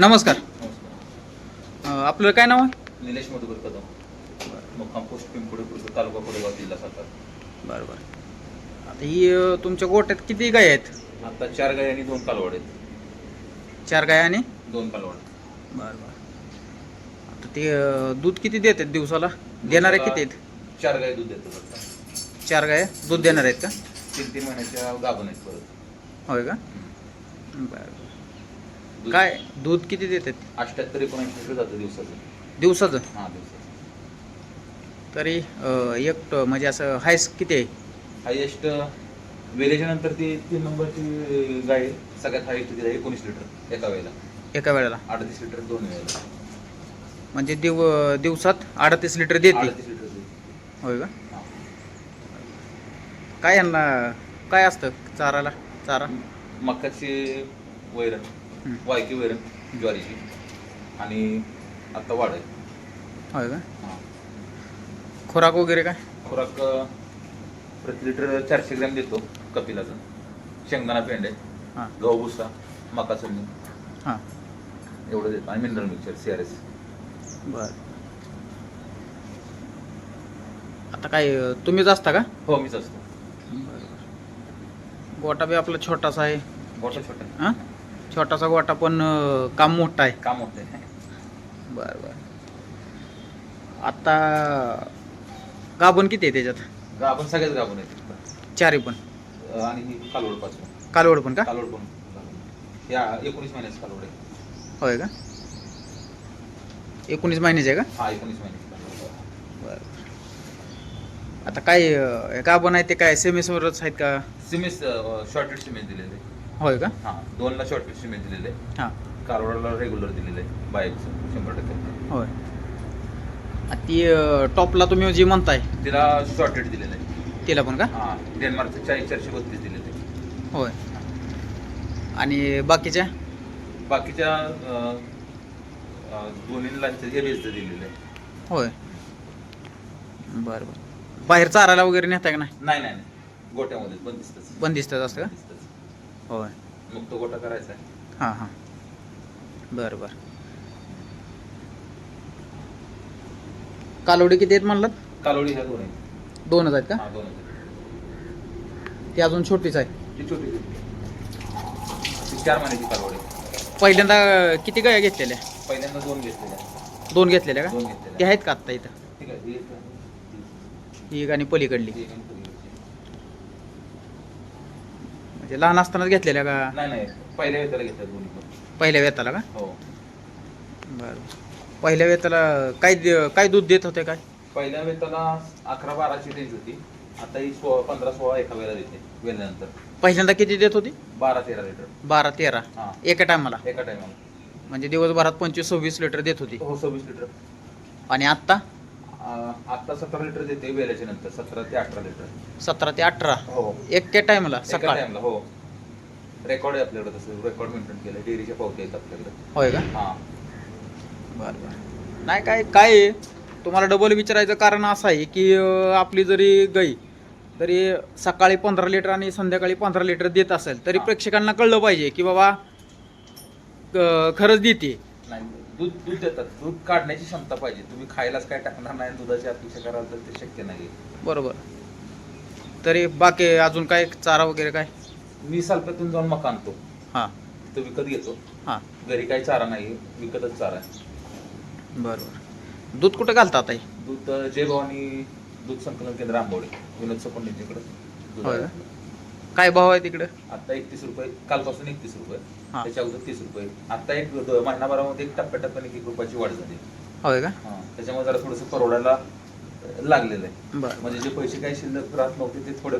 नमस्कार. नमस्कार अं, आपलं काय नाव आहे? निलेश मधुकर कदम. मुक्काम पोस्ट पिंपुडे खुर्द तालुका कोडेगाव जिल्हा सातारा. बरं बरं आता ही अं, तुमच्या गोट्यात किती गाय आहेत? आता चार गाय आणि दोन कालवड आहेत. चार गाय आणि? दोन कालवड. बरं बरं आता ते अं, दूध किती देत आहेत दिवसाला? देणारे किती आहेत? चार गाय दूध देतात आता चार गाय दूध देणार आहेत का? तीन तीन महिन्याच्या गाभण आहेत परत. होय का? बरं. दूध. काय? दूध किती देतात? अठ्याहत्तर एकोणऐंशी लिटर जातं दिवसाचं. दिवसाचं? हां दिवसाचं. तरी अं, एक ट- म्हणजे असं हायस किती आहे? हायेस्ट वेलेच्या नंतर ती तीन नंबरची गाय आहे. सगळ्यात हायेस्ट ती आहे एकोणीस लिटर एका वेळेला. एका वेळेला? अडतीस लिटर दोन वेळेला. म्हणजे दिव दिवसात अडतीस लिटर देते. अडतीस लिटर दूध होय का? हां. काय यांना काय असतं चाराला? चारा? मकाची वैरण. वायकी वैरण ज्वारीची. आणि आता वाढ आहे. होय का? हां. खुराक वगैरे काय? खुराक अं, प्रति लिटर चारशे ग्रॅम देतो कपिलाचा. शेंगदाणा पेंड आहे. हां. गहू भुसा मका चटणी. हां. एवढं देतो. आणि mineral mixer C R S बर. आता काय अं, तुम्हीच असता का? हो मीच असतो. गोटा बी आपला छोटासा आहे. मोठा छोटा हां? छोटासा गोटा पण काम मोठा आहे. काम होत आहे. बर बर. आता गाभण किती आहे त्याच्यात? गाभण सगळ्याच गाभण आहेत चारी पण. अं, आणि ही कालवड पाचवं. कालवड पण का? कालवड पण. या एकोणीस महिन्याची कालवड आहे. होय का? एकोणीस महिन्याचे आहे का? हा एकोणीस महिन्याची कालवड बर आता काय अं, गाभण आहे ते काय सेमेसवरच आहेत का? सिमेंट शॉर्टेड सिमेंट दिलेले. होय का? हां दोनला शॉर्टेड सिमेंट दिलेले. हां. कारवाडाला रेग्युलर दिलेलं आहे बाईकचं शंभर टक्के. होय. आ, ती अं, टॉपला तुम्ही जी म्हणताय. तिला शॉर्टेड दिलेलं. आहे तिला पण का? हां डेन्मार्कचं चाळीस चारशे बत्तीस दिलेलं. आहे होय. आणि बाकीच्या? बाकीच्या अं, अं, दोन्हीला एबीएसचं दिलेलं. आहे होय. बरं बरं. बाहेर चारायला वगैरे नेता का नाही? नाही नाही नाही. गोट्यामध्येच बंदिस्तच. बंदिस्तच असतं का? बंदिस्तच होय. मुक्त गोटा करायचा आहे. हां हां. बरं बरं. कालोडी किती आहेत म्हणलात? कालोडी ह्या दोन आहेत. दोनच आहेत का? हां दोन आहेत. ती अजून छोटीच आहे. ती छोटी ती चार महिन्याची कालवड. आहे पहिल्यांदा किती गाया घेतलेल्या? पहिल्यांदा दोन घेतलेल्या. दोन घेतलेल्या का? दोन ते घेतलेल्या आहेत का आत्ता इथं? ठीक आहे ही एक- ही एक आणि पलीकडली. ती एक आणि ती एक. म्हणजे लहान असतानाच घेतलेल्या का? नाही नाही. पहिल्या वेळेला घेतल्या दोन्ही पण. पहिल्या वेताला का? हो. बरं. पहिल्या वेताला काय दे- काय दूध देत होते काय? पहिल्या वेळेला अकरा बाराची रेंज होती. आता ही सोळा पंधरा सोळा एका वेळेला देते वेळेनंतर पहिल्यांदा किती देत होती? बारा तेरा लिटर. बारा तेरा. हां. एका टायमाला? एका टायमाला. म्हणजे दिवसभरात पंचवीस सव्वीस लिटर देत होती. हो सव्वीस लिटर. आणि आत्ता? आता सतरा लिटर देते वेळेच्या नंतर सतरा ते अठरा लिटर. सतरा ते अठरा? हो. एका टायमाला? एका सकाळ? टायमला हो. रेकॉर्ड आहे आपल्याकडे तसं रेकॉर्ड मेंटेन केलं डेअरीच्या पावत्या आहेत आपल्याकडे. होय का? हां. बरं बरं. नाही काय काय आहे, तुम्हाला डबल विचारायचं कारण असं आहे की अं, आपली जरी गाई तरी सकाळी पंधरा लिटर आणि संध्याकाळी पंधरा लिटर देत असेल तरी हा. प्रेक्षकांना कळलं पाहिजे की बाबा खरंच देते. नाही दूध दूध देतात दूध काढण्याची क्षमता पाहिजे. तुम्ही खायलाच काय टाकणार नाही दुधाची अपेक्षा कराल तर ते शक्य नाही. बरोबर. तरी बाकी अजून काय? चारा वगैरे काय? मी सालप्यातून जाऊन मका आणतो. हां. तो विकत घेतो. हां. घरी काही चारा नाही विकतच चारा आहे. बरं बरं दूध कुठं घालता आता हे? दूध जय भवानी दूध संकलन केंद्र आंबवडे विनोद सकोंडींच्याकडे दूध होय का? काय भाव आहे तिकडं? आता एकतीस रुपये कालपासून एकतीस रुपये. हा. त्याच्या अगोदर तीस रुपये. आता एक द- महिनाभरामध्ये एक टप्प्याटप्प्याने एक रुपयाची वाढ झाली. होय का? हा. त्याच्यामुळे जरा थोडंसं परवडायला लागलेलं आहे. बरं. म्हणजे जे पैसे काही शिल्लक राहत नव्हते ते थोडे